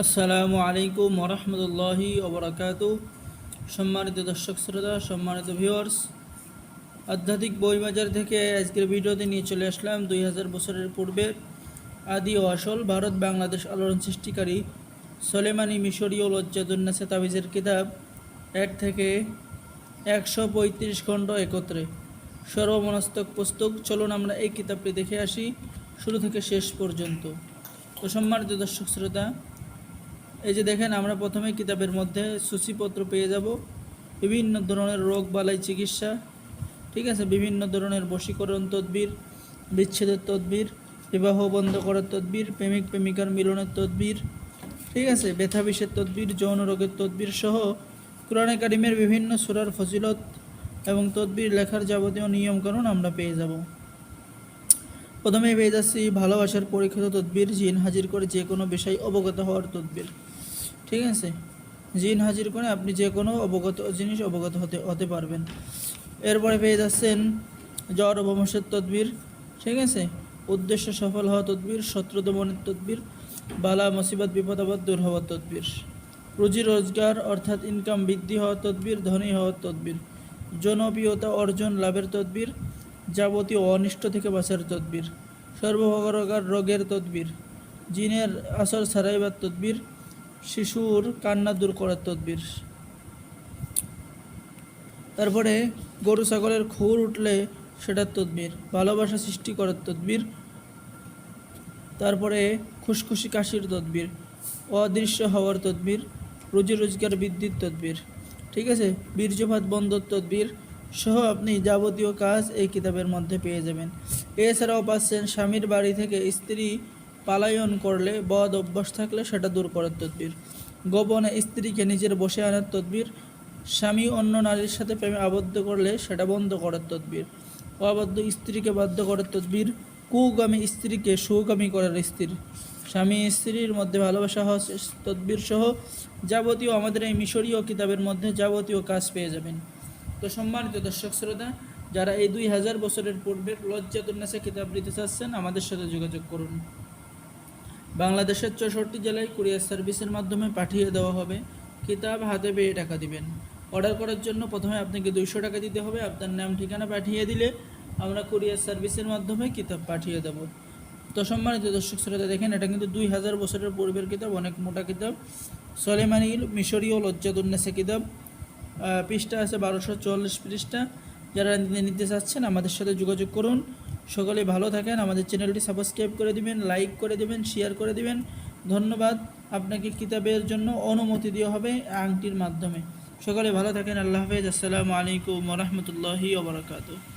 আসসালামু আলাইকুম ওরহমতুল্লাহি ওবরাকাতু। সম্মানিত দর্শক শ্রোতা, সম্মানিত ভিউয়ার্স আধ্যাত্মিক বইবাজার থেকে আজকের ভিডিওতে নিয়ে চলে আসলাম দুই হাজার বছরের পূর্বে আদি ও আসল ভারত বাংলাদেশ আলোড়ন সৃষ্টিকারী সলেমানি মিশরীয় লজ্জাদুন্নাসে তাবিজের কিতাব এক থেকে একশো পঁয়ত্রিশ খণ্ড একত্রে। সর্বমনস্তক পুস্তক, চলুন আমরা এই কিতাবটি দেখে আসি। শুরু থেকে শেষ পর্যন্ত। তো সম্মানিত দর্শক শ্রোতা এই যে দেখেন, আমরা প্রথমে কিতাবের মধ্যে সূচিপত্র পেয়ে যাব। বিভিন্ন ধরনের রোগ বালাই চিকিৎসা, ঠিক আছে? বিভিন্ন ধরনের বশীকরণ তদবির, বিচ্ছেদের তদবির, বিবাহ বন্ধ করার তদবির, প্রেমিক প্রেমিকার মিলনের তদবির, ঠিক আছে? ব্যথা বিষের তদবির, যৌন রোগের তদবির সহ কোরআনে কারিমের বিভিন্ন সুরার ফজিলত এবং তদবির লেখার যাবতীয় নিয়মকানুন আমরা পেয়ে যাব। প্রথমে পেয়ে যাচ্ছি ভালোবাসার পরীক্ষিত তদবির, জিন হাজির করে যে কোনো বিষয় অবগত হওয়ার তদবির। ঠিক আছে? জিন হাজির করে আপনি যে কোনো অবগত জিনিস অবগত হতে হতে পারবেন। এরপরে পেয়ে যাচ্ছেন জ্বর বংশের তদবির। ঠিক আছে? উদ্দেশ্য সফল হওয়া তদবির, শত্রু দমনের তদবির, বালা, মুসিবত, বিপদ, আপদ, দূর হওয়ার তদবির। রুজি রোজগার অর্থাৎ ইনকাম বৃদ্ধি হওয়ার তদবির, ধনী হওয়ার তদবির। জনপ্রিয়তা অর্জন, লাভের তদবির। যাবতীয় অনিষ্ট থেকে বাঁচার তদবির সর্বপ্রকার রোগের তদবির, জিনের আসর সারাইবার তদবির, শিশুর কান্না দূর করার তদবির। তারপরে গরু ছাগলের খুর উঠলে সেটার তদবির, ভালোবাসা সৃষ্টি করার তদবির, তারপরে খুশখুশি কাশির তদবির, অদৃশ্য হওয়ার তদবির, রুজি রোজগার বৃদ্ধির তদবির, ঠিক আছে? বীর্যপাত বন্ধর তদবির সহ আপনি যাবতীয় কাজ এই কিতাবের মধ্যে পেয়ে যাবেন। এছাড়াও পাচ্ছেন স্বামীর বাড়ি থেকে স্ত্রী পালায়ন করলে বদ অভ্যাস থাকলে সেটা দূর করার তদবির। গোপনে স্ত্রীকে নিজের বসে আনার তদবির, স্বামী অন্য নারীর সাথে প্রেমে আবদ্ধ করলে সেটা বন্ধ করার তদবির। অবাধ্য স্ত্রীকে বাধ্য করার তদবির, কুগামী স্ত্রীকে সুগামী করার স্ত্রীর স্বামী স্ত্রীর মধ্যে ভালোবাসা হওয়া তদবির সহ যাবতীয় আমাদের এই মিশরীয় কিতাবের মধ্যে যাবতীয় কাজ পেয়ে যাবেন। তো সম্মানিত দর্শক শ্রোতা, যারা এই দুই হাজার বছরের পূর্বের লজ্জাতুন্নাসে কিতাব নিতে চাচ্ছেন, আমাদের সাথে যোগাযোগ করুন। বাংলাদেশের চৌষট্টি জেলায় কুরিয়ার সার্ভিসের মাধ্যমে পাঠিয়ে দেওয়া হবে। কিতাব হাতে পেয়ে টাকা দিবেন। অর্ডার করার জন্য প্রথমে আপনাকে দুইশো টাকা দিতে হবে। আপনার নাম, ঠিকানা পাঠিয়ে দিলে আমরা কুরিয়ার সার্ভিসের মাধ্যমে কিতাব পাঠিয়ে দেব। তো সম্মানিত দর্শক শ্রোতা, দেখেন, এটা কিন্তু দুই হাজার বছরের পূর্বের কিতাব অনেক মোটা কিতাব সলেমানিল মিশরীয় লজ্জাদুন্নেসে কিতাব পৃষ্ঠা আছে বারোশো চল্লিশ পৃষ্ঠা। যারা নিতে- চাচ্ছেন আমাদের সাথে যোগাযোগ করুন। সকলে ভালো থাকেন। আমাদের চ্যানেলটি সাবস্ক্রাইব করে দিবেন, লাইক করে দিবেন শেয়ার করে দিবেন। ধন্যবাদ। আপনাকে কিতাবের জন্য অনুমতি দেওয়া হবে আংটির মাধ্যমে। সকলে ভালো থাকেন। আল্লাহ হাফেজ। আসসালামু আলাইকুম রহমতুল্লাহি ওবরাকাতু